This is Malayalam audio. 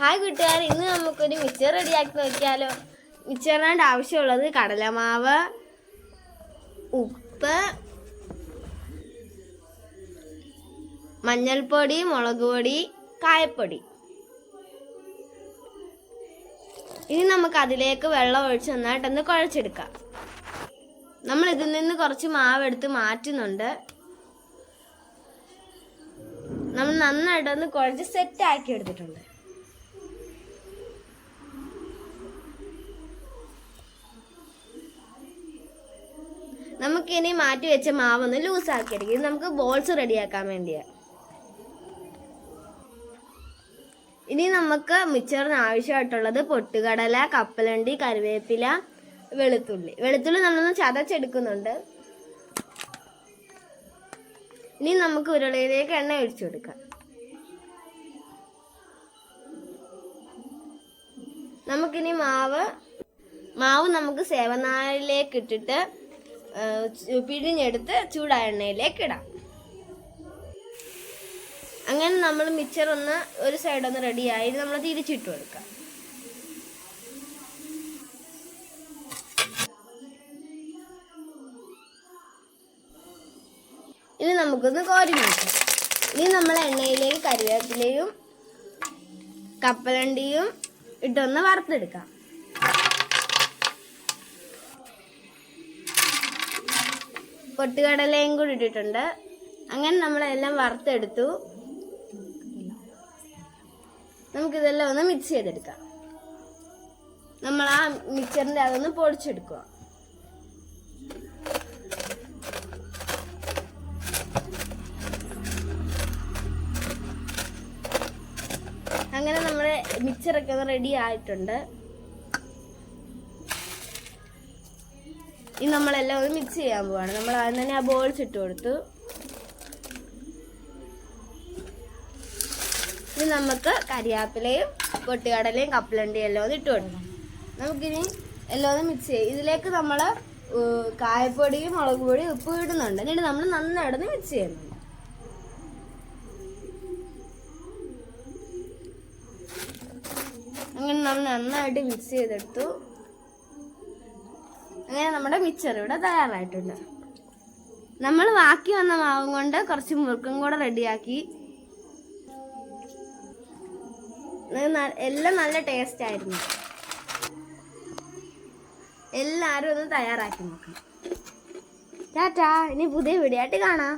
ഹായ് കൂട്ടുകാർ ഇന്ന് നമുക്കൊരു മിച്ചർ റെഡിയാക്കി നോക്കിയാലോ. മിച്ചറിനാണ്ട് ആവശ്യമുള്ളത് കടലമാവ് ഉപ്പ് മഞ്ഞൾപ്പൊടി മുളക് പൊടി കായപ്പൊടി. ഇനി നമുക്ക് അതിലേക്ക് വെള്ളം ഒഴിച്ച് നന്നായിട്ടൊന്ന് കുഴച്ചെടുക്കാം. നമ്മൾ ഇതിൽ നിന്ന് കുറച്ച് മാവ് എടുത്ത് മാറ്റുന്നുണ്ട്. നമ്മൾ നന്നായിട്ടൊന്ന് കുഴച്ച് സെറ്റ് ആക്കി എടുത്തിട്ടുണ്ട്. നമുക്കിനി മാറ്റി വെച്ച മാവൊന്ന് ലൂസാക്കി എടുക്കും ഇത് നമുക്ക് ബോൾസ് റെഡിയാക്കാൻ വേണ്ടിയാണ് ഇനി നമുക്ക് മിച്ചറിന് ആവശ്യമായിട്ടുള്ളത് പൊട്ടുകടല കപ്പലണ്ടി കറിവേപ്പില വെളുത്തുള്ളി. വെളുത്തുള്ളി നമ്മളൊന്ന് ചതച്ചെടുക്കുന്നുണ്ട്. ഇനി നമുക്ക് ഉരുളയിലേക്ക് എണ്ണ ഒഴിച്ചു കൊടുക്കാം. നമുക്കിനി മാവ് മാവ് നമുക്ക് സേവനാഴിലേക്ക് ഇട്ടിട്ട് പിഴിഞ്ഞെടുത്ത് ചൂടായ എണ്ണയിലേക്ക് ഇടാം. അങ്ങനെ നമ്മൾ മിച്ചർ ഒന്ന് ഒരു സൈഡ് ഒന്ന് റെഡിയായി നമ്മൾ തിരിച്ചിട്ട് കൊടുക്കാം. ഇനി നമുക്കൊന്ന് കോരി മാറ്റാം ഇനി നമ്മൾ എണ്ണയിലേക്ക് കരിവേപ്പിലയും കപ്പലണ്ടിയും ഇട്ടൊന്ന് വറുത്തെടുക്കാം. പൊട്ടുകടലയും കൂടി ഇട്ടിട്ടുണ്ട്. അങ്ങനെ നമ്മളെല്ലാം വറുത്തെടുത്തു. നമുക്കിതെല്ലാം ഒന്ന് മിക്സ് ചെയ്തെടുക്കാം. നമ്മൾ ആ മിക്സറിന്റെ അതൊന്ന് പൊടിച്ചെടുക്കുക. അങ്ങനെ നമ്മുടെ മിക്സറൊക്കെ ഒന്ന് റെഡി ആയിട്ടുണ്ട്. ഇനി നമ്മളെല്ലാം ഒന്ന് മിക്സ് ചെയ്യാൻ പോവാണ്. നമ്മൾ ആദ്യം തന്നെ ആ ബോൾസ് ഇട്ട് കൊടുത്തു. ഇനി നമുക്ക് കരിയാപ്പിലയും പൊട്ടുകടലയും കപ്പലണ്ടിയും എല്ലാം ഒന്ന് ഇട്ട് കൊടുക്കണം നമുക്കിനി എല്ലാം ഒന്ന് മിക്സ് ചെയ്യാം. ഇതിലേക്ക് നമ്മൾ കായപ്പൊടിയും മുളക് പൊടിയും ഉപ്പ് ഇടുന്നുണ്ട്. എന്നിട്ട് നമ്മൾ നന്നായിട്ട് മിക്സ് ചെയ്യുന്നുണ്ട് അങ്ങനെ നമ്മൾ നന്നായിട്ട് മിക്സ് ചെയ്തെടുത്തു. അങ്ങനെ നമ്മുടെ മിച്ചർ ഇവിടെ തയ്യാറായിട്ടുണ്ട്. നമ്മൾ ബാക്കി വന്ന മാവും കൊണ്ട് കുറച്ച് മുറുക്കും കൂടെ റെഡിയാക്കി. എല്ലാം നല്ല ടേസ്റ്റ് ആയിരുന്നു. എല്ലാവരും ഒന്ന് തയ്യാറാക്കി നോക്കണം. ടാറ്റാ ഇനി പുതിയ വീഡിയോ ആയിട്ട് കാണാം.